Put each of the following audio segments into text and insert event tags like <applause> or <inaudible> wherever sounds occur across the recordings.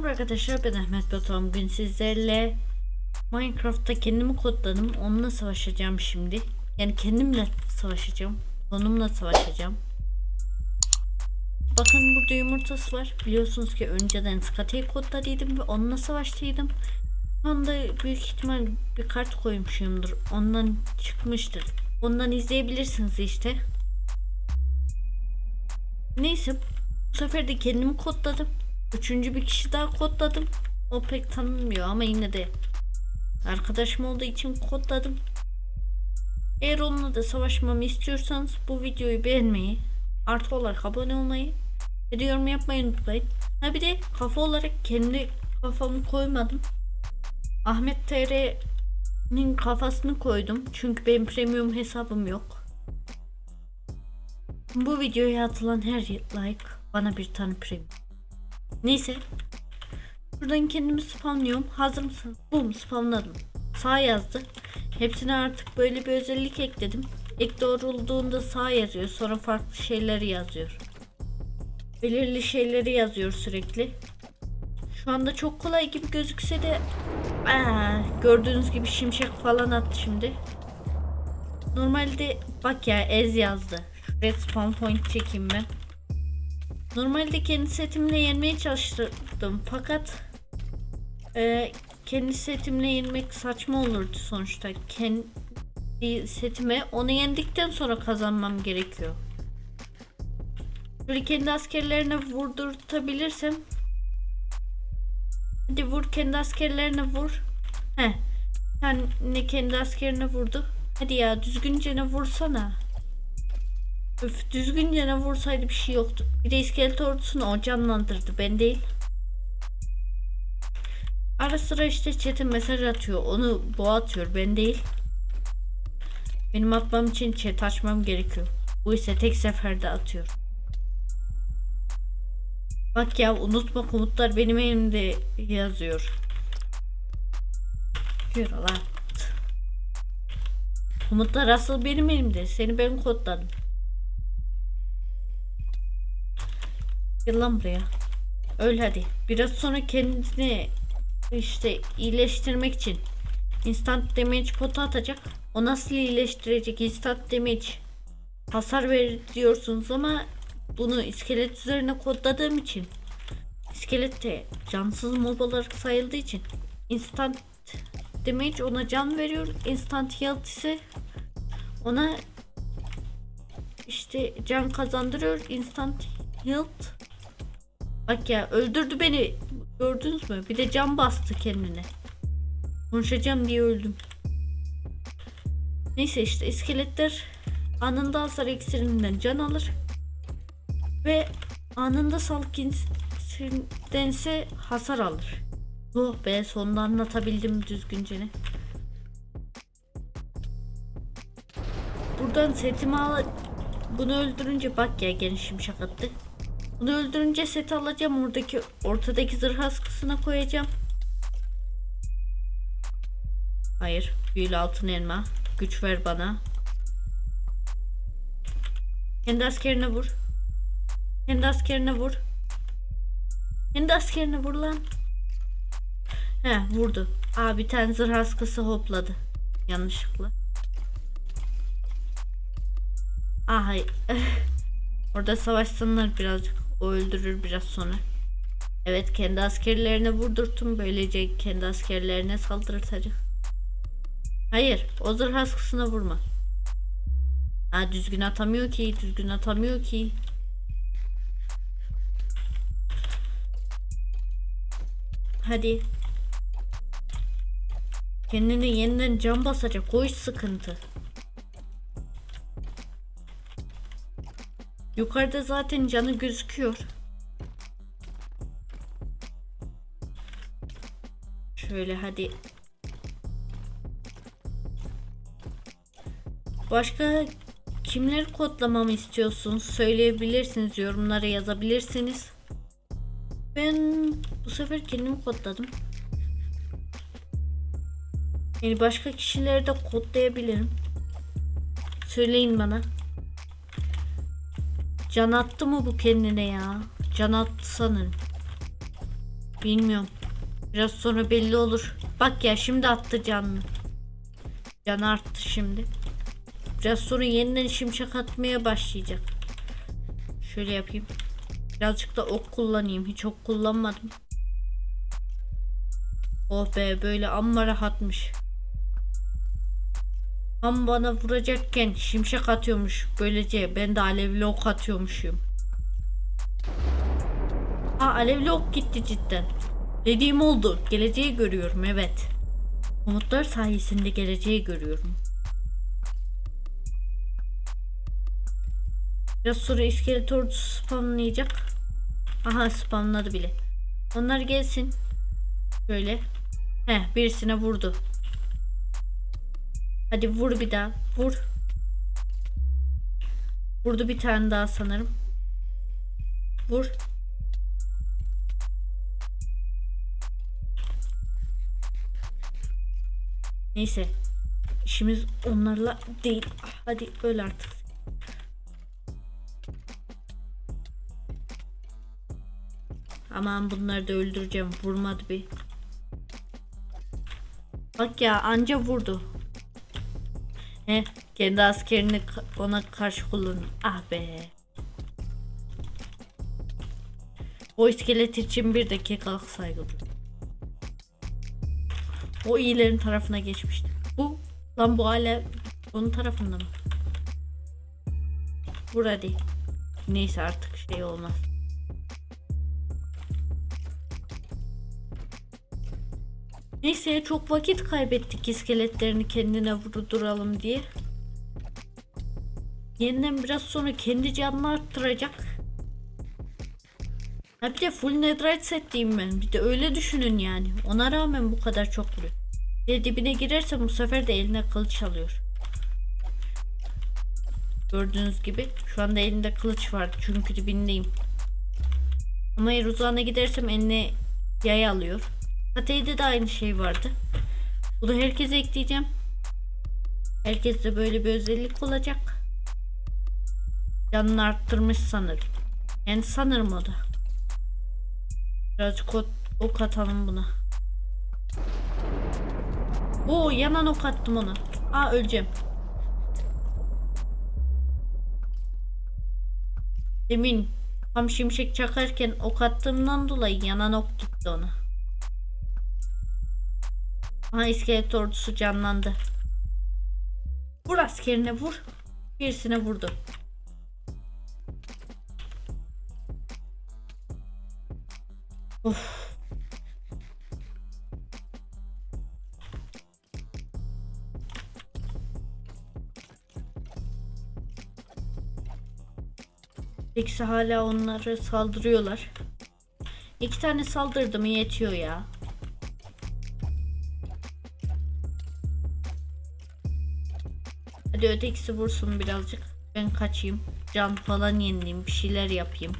Merhaba arkadaşlar ben Ahmet Batuhan. Bugün sizlerle Minecraft'ta kendimi kodladım. Onunla savaşacağım şimdi. Yani kendimle savaşacağım. Onumla savaşacağım. Bakın burada yumurtası var. Biliyorsunuz ki önceden Skata'yı kodladıydım ve onunla savaştıydım. Şu anda büyük ihtimal bir kart koymuşumdur. Ondan çıkmıştır. Ondan izleyebilirsiniz işte. Neyse bu sefer de kendimi kodladım Üçüncü bir kişi daha kodladım. O pek tanınmıyor ama yine de arkadaşım olduğu için kodladım. Eğer onunla da savaşmamı istiyorsanız bu videoyu beğenmeyi, artı olarak abone olmayı ve yorum yapmayı unutmayın. Ha bir de kafa olarak kendi kafamı koymadım. Ahmet TR'nin kafasını koydum. Çünkü benim premium hesabım yok. Bu videoya atılan her like bana bir tane premium. Neyse. Buradan kendimi spamlıyorum. Hazır mısın? Bum spamladım. Sağ yazdı. Hepsine artık böyle bir özellik ekledim. Ek doğrulduğunda sağ yazıyor. Sonra farklı şeyleri yazıyor. Belirli şeyleri yazıyor sürekli. Şu anda çok kolay gibi gözükse de aa, gördüğünüz gibi şimşek falan attı şimdi. Normalde bak ya ez yazdı. Red spawn point çekeyim ben. Normalde kendi setimle yenmeye çalıştım fakat e, kendi setimle yenmek saçma olurdu sonuçta. Kendi setime onu yendikten sonra kazanmam gerekiyor. Böyle kendi askerlerine vurdurtabilirsem Hadi vur kendi askerlerine vur. He. Sen ne kendi askerine vurdu. Hadi ya düzgünce ne vursana. Öf düzgünce ne vursaydı bir şey yoktu. Bir de iskelet ordusunu o canlandırdı ben değil. Ara sıra işte chat'e mesaj atıyor. Onu boğa atıyor ben değil. Benim atmam için chat açmam gerekiyor. Bu ise tek seferde atıyor. Bak ya unutma komutlar benim elimde yazıyor. Yürü lan. Komutlar asıl benim elimde. Seni ben kodladım. Gel lan buraya. Öl hadi. Biraz sonra kendini işte iyileştirmek için instant damage potu atacak. O nasıl iyileştirecek instant damage? Hasar ver diyorsunuz ama bunu iskelet üzerine kodladığım için iskelet de cansız mob olarak sayıldığı için instant damage ona can veriyor. Instant health ise ona işte can kazandırıyor. Instant health Bak ya öldürdü beni. Gördünüz mü? Bir de can bastı kendine. Konuşacağım diye öldüm. Neyse işte iskeletler anında hasar iksirinden can alır. Ve anında sağlık hasar alır. Oh be sonunda anlatabildim düzgünce ne. Buradan setimi al. Bunu öldürünce bak ya gene şimşek attı. Bunu öldürünce set alacağım. Oradaki ortadaki zırh askısına koyacağım. Hayır. Büyülü altın elma. Güç ver bana. Kendi askerine vur. Kendi askerine vur. Kendi askerine vur lan. He vurdu. Aa bir tane zırh askısı hopladı. Yanlışlıkla. Aa hayır. <laughs> Orada savaşsınlar birazcık. O öldürür biraz sonra. Evet kendi askerlerine vurdurttum. Böylece kendi askerlerine saldırtacak. Hayır. O zırh askısına vurma. Ha düzgün atamıyor ki. Düzgün atamıyor ki. Hadi. Kendini yeniden can basacak. İş sıkıntı. Yukarıda zaten canı gözüküyor. Şöyle hadi. Başka kimleri kodlamamı istiyorsunuz? Söyleyebilirsiniz. Yorumlara yazabilirsiniz. Ben bu sefer kendimi kodladım. Yani başka kişileri de kodlayabilirim. Söyleyin bana. Can attı mı bu kendine ya? Can attı sanırım. Bilmiyorum. Biraz sonra belli olur. Bak ya şimdi attı canını. Can arttı şimdi. Biraz sonra yeniden şimşek atmaya başlayacak. Şöyle yapayım. Birazcık da ok kullanayım. Hiç ok kullanmadım. Oh be böyle amma rahatmış. Tam bana vuracakken şimşek atıyormuş. Böylece ben de alevli ok atıyormuşum. Ha alevli ok gitti cidden. Dediğim oldu. Geleceği görüyorum evet. Umutlar sayesinde geleceği görüyorum. Biraz sonra iskelet ordusu spamlayacak. Aha spamladı bile. Onlar gelsin. Şöyle. Heh birisine vurdu. Hadi vur bir daha. Vur. Vurdu bir tane daha sanırım. Vur. Neyse. İşimiz onlarla değil. Hadi öl artık. Aman bunları da öldüreceğim. Vurmadı bir. Bak ya anca vurdu. Kendi askerini ona karşı kullanın. Ah be. O iskelet için bir dakikalık saygı duy. O iyilerin tarafına geçmişti. Bu lan bu hala onun tarafında mı? Vur hadi. Neyse artık şey olmaz. Neyse çok vakit kaybettik iskeletlerini kendine vurduralım diye. Yeniden biraz sonra kendi canını arttıracak. Ha bir de full netherite setliyim ben. Bir de öyle düşünün yani. Ona rağmen bu kadar çok vuruyor. Bir dibine girerse bu sefer de eline kılıç alıyor. Gördüğünüz gibi şu anda elinde kılıç var çünkü dibindeyim. Ama eğer uzağına gidersem eline yay alıyor. Kateyde de aynı şey vardı. Bunu herkese ekleyeceğim. Herkeste böyle bir özellik olacak. Canını arttırmış sanırım. Yani sanırım o da. Birazcık ok, ok atalım buna. Oo yanan ok attım ona. Aa öleceğim. Demin tam şimşek çakarken ok attığımdan dolayı yanan ok gitti ona. Aha iskelet ordusu canlandı. Vur askerine vur. Birisine vurdu. Of. İkisi hala onları saldırıyorlar. İki tane saldırdı mı yetiyor ya. Hadi ötekisi vursun birazcık. Ben kaçayım. Can falan yenileyim. Bir şeyler yapayım.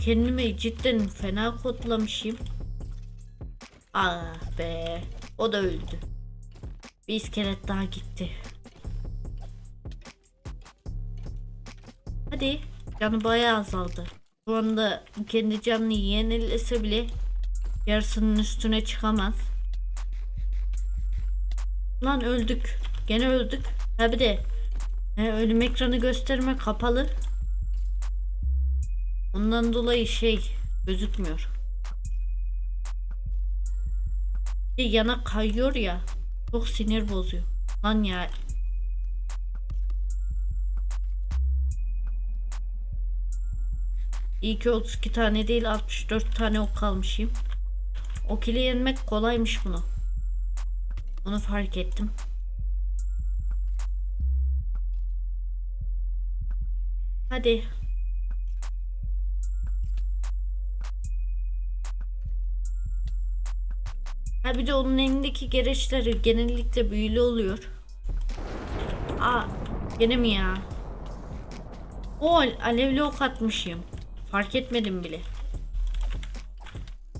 Kendimi cidden fena kodlamışım. Ah be. O da öldü. Bir iskelet daha gitti. Hadi. Canı bayağı azaldı. Şu anda kendi canını yenilese bile yarısının üstüne çıkamaz. Lan öldük. Gene öldük. Ha bir de he, ölüm ekranı gösterme kapalı. Ondan dolayı şey gözükmüyor. Bir yana kayıyor ya. Çok sinir bozuyor. Lan ya. İyi ki 32 tane değil 64 tane ok kalmışım. Ok ile yenmek kolaymış bunu. Onu fark ettim. Hadi. Ha bir de onun elindeki gereçleri genellikle büyülü oluyor. Aa, gene mi ya? O alevli ok atmışım. Fark etmedim bile.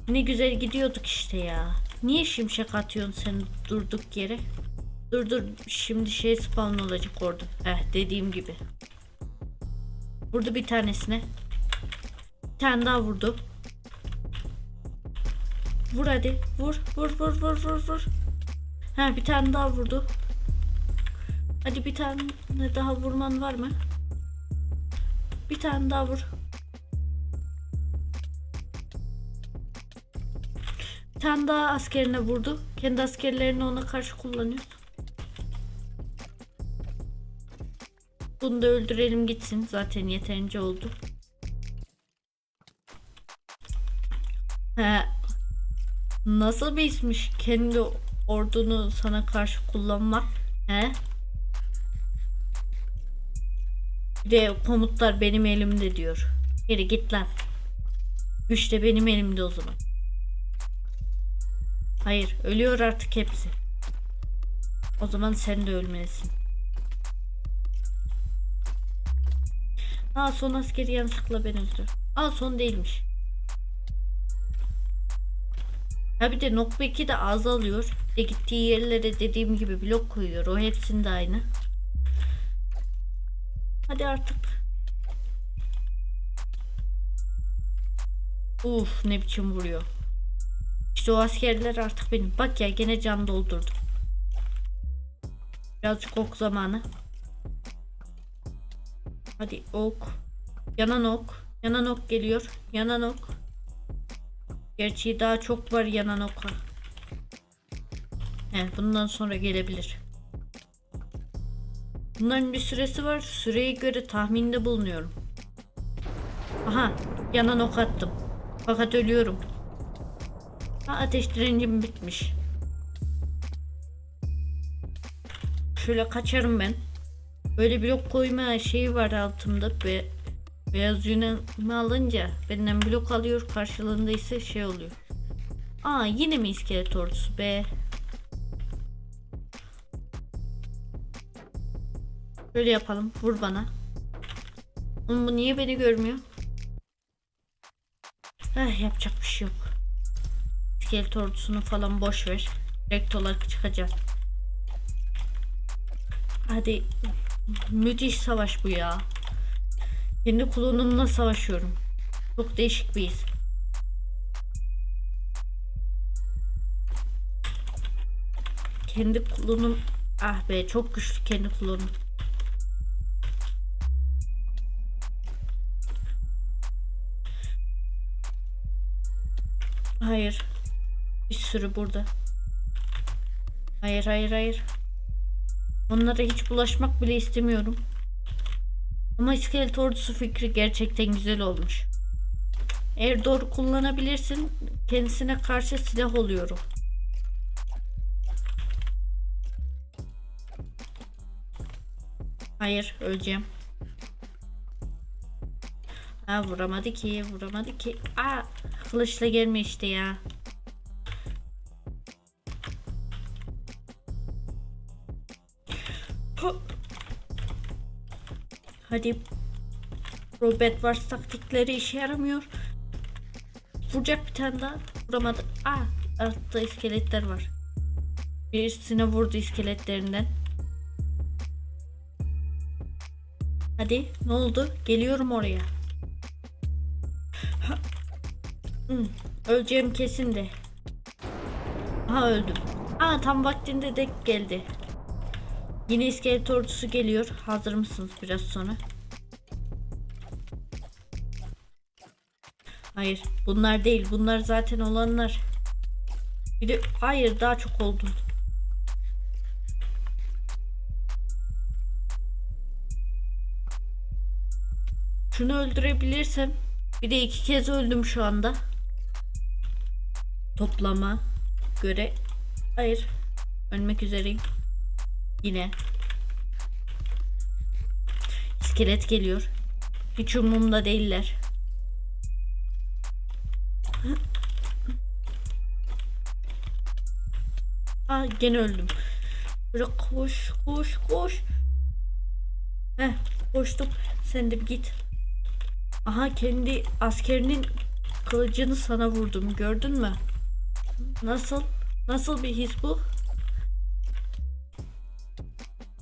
Ne güzel gidiyorduk işte ya. Niye şimşek atıyorsun sen durduk yere? Dur dur şimdi şey spawn olacak orada. Eh dediğim gibi. Vurdu bir tanesine. Bir tane daha vurdu. Vur hadi. Vur. Vur vur vur vur vur. Ha bir tane daha vurdu. Hadi bir tane daha vurman var mı? Bir tane daha vur. Tane daha askerine vurdu. Kendi askerlerini ona karşı kullanıyor. Bunu da öldürelim gitsin. Zaten yeterince oldu. He. Nasıl bir işmiş kendi ordunu sana karşı kullanmak? He? Bir de komutlar benim elimde diyor. Geri git lan. Güç de benim elimde o zaman. Hayır, ölüyor artık hepsi. O zaman sen de ölmelisin. Aa son askeri yanlışlıkla ben öldürdüm. Aa son değilmiş. Ha bir de knockback'i de azalıyor. E gittiği yerlere dediğim gibi blok koyuyor. O hepsinde aynı. Hadi artık. Uf ne biçim vuruyor. İşte o askerler artık benim. Bak ya gene can doldurdu. Birazcık ok zamanı. Hadi ok. Yanan ok. Yanan ok geliyor. Yanan ok. Gerçi daha çok var yanan oka. He, bundan sonra gelebilir. Bunların bir süresi var. Süreye göre tahminde bulunuyorum. Aha, yanan ok attım. Fakat ölüyorum. Ha, ateş direncim bitmiş. Şöyle kaçarım ben. Böyle blok koyma şeyi var altımda ve beyaz yünemi alınca benden blok alıyor karşılığında ise şey oluyor. Aa yine mi iskelet ordusu be? Böyle yapalım. Vur bana. Oğlum bu niye beni görmüyor? Eh yapacak bir şey yok. İskelet ordusunu falan boş ver. Direkt olarak çıkacağız. Hadi. Müthiş savaş bu ya. Kendi klonumla savaşıyorum. Çok değişik bir his. Kendi klonum... Ah be çok güçlü kendi klonum. Hayır. Bir sürü burada. Hayır hayır hayır. Onlara hiç bulaşmak bile istemiyorum. Ama iskelet ordusu fikri gerçekten güzel olmuş. Eğer doğru kullanabilirsin kendisine karşı silah oluyorum. Hayır öleceğim. Ha vuramadı ki vuramadı ki. Aa kılıçla gelme işte ya. Hadi. Robert Wars taktikleri işe yaramıyor. Vuracak bir tane daha. Vuramadı. Aa, altta iskeletler var. Birisine vurdu iskeletlerinden. Hadi ne oldu? Geliyorum oraya. Ha. Hmm, öleceğim kesin de. Ha öldüm. Aa tam vaktinde denk geldi. Yine iskelet ordusu geliyor. Hazır mısınız biraz sonra? Hayır. Bunlar değil. Bunlar zaten olanlar. Bir de hayır daha çok oldu. Şunu öldürebilirsem bir de iki kez öldüm şu anda. Toplama göre hayır ölmek üzereyim. Yine. İskelet geliyor. Hiç umurumda değiller. Aa gene öldüm. Böyle koş koş koş. Heh koştum. Sen de bir git. Aha kendi askerinin kılıcını sana vurdum. Gördün mü? Nasıl? Nasıl bir his bu?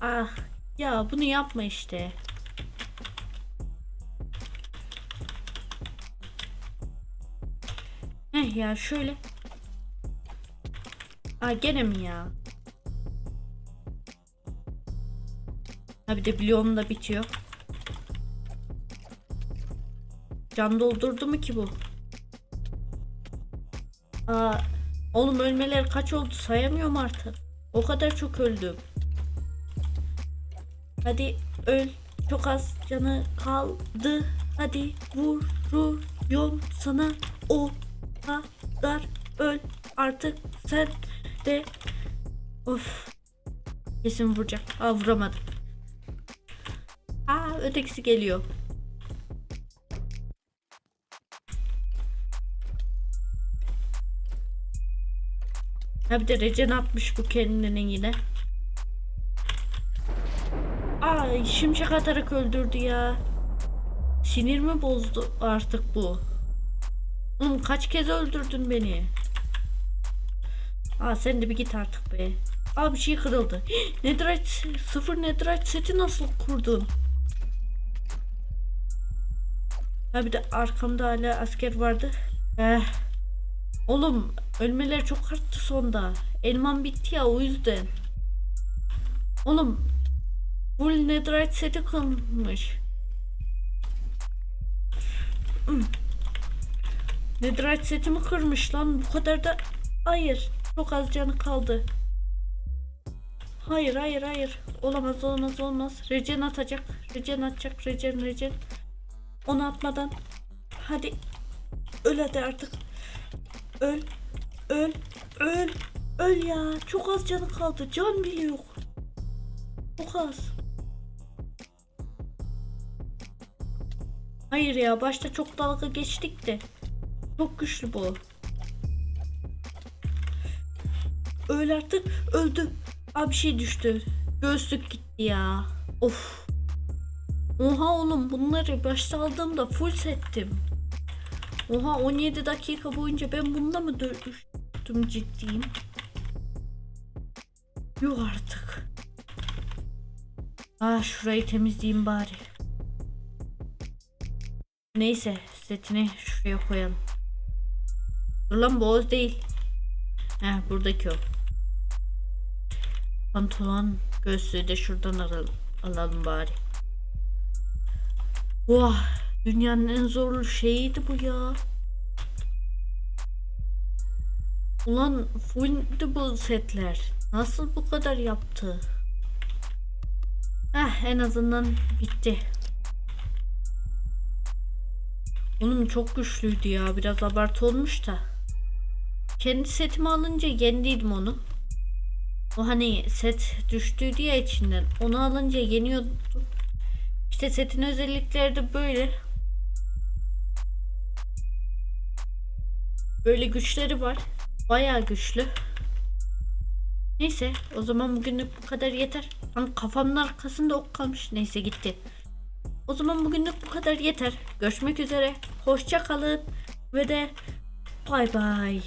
Ah ya bunu yapma işte. Heh ya şöyle. Aa gene mi ya? Ha bir de bloğum da bitiyor. Can doldurdu mu ki bu? Aa, oğlum ölmeler kaç oldu sayamıyorum artık. O kadar çok öldüm. Hadi öl. Çok az canı kaldı. Hadi vuruyorum sana o kadar öl artık sen de of kesin vuracak. Aa vuramadım. Aa ötekisi geliyor. Ha bir de regen atmış bu kendini yine. Şimşek atarak öldürdü ya. Sinir mi bozdu artık bu? Oğlum kaç kez öldürdün beni? Aa sen de bir git artık be. Aa bir şey kırıldı. Netherite sıfır Netherite seti nasıl kurdun? Ha bir de arkamda hala asker vardı. Eh. Oğlum ölmeler çok arttı sonda. Elman bitti ya o yüzden. Oğlum full netherite seti kılmış. Hmm. Netherite setimi kırmış lan bu kadar da hayır çok az canı kaldı. Hayır hayır hayır olamaz olamaz olmaz. Regen atacak. Regen atacak. Regen regen. Onu atmadan hadi öl hadi artık. Öl. Öl. Öl. Öl ya. Çok az canı kaldı. Can bile yok. Çok az. Hayır ya. Başta çok dalga geçtik de. Çok güçlü bu. Öl artık. Öldü. Abi bir şey düştü. Göğüslük gitti ya. Of. Oha oğlum bunları başta aldığımda full settim. Oha 17 dakika boyunca ben bunda mı dövüştüm ciddiyim? Yok artık. Ah şurayı temizleyeyim bari. Neyse setini şuraya koyalım. Dur lan boğaz değil. Heh buradaki o. Pantolon göğsüğü de şuradan alalım, alalım bari. Vah dünyanın en zorlu şeyiydi bu ya. Ulan fulldü bu setler. Nasıl bu kadar yaptı? Heh en azından bitti. Onun çok güçlüydü ya. Biraz abartı olmuş da. Kendi setimi alınca yendiydim onu. O hani set düştüydü ya içinden. Onu alınca yeniyordum. İşte setin özellikleri de böyle. Böyle güçleri var. Bayağı güçlü. Neyse o zaman bugünlük bu kadar yeter. Lan kafamın arkasında ok kalmış. Neyse gitti. O zaman bugünlük bu kadar yeter. Görüşmek üzere. Hoşça kalın ve de bay bay.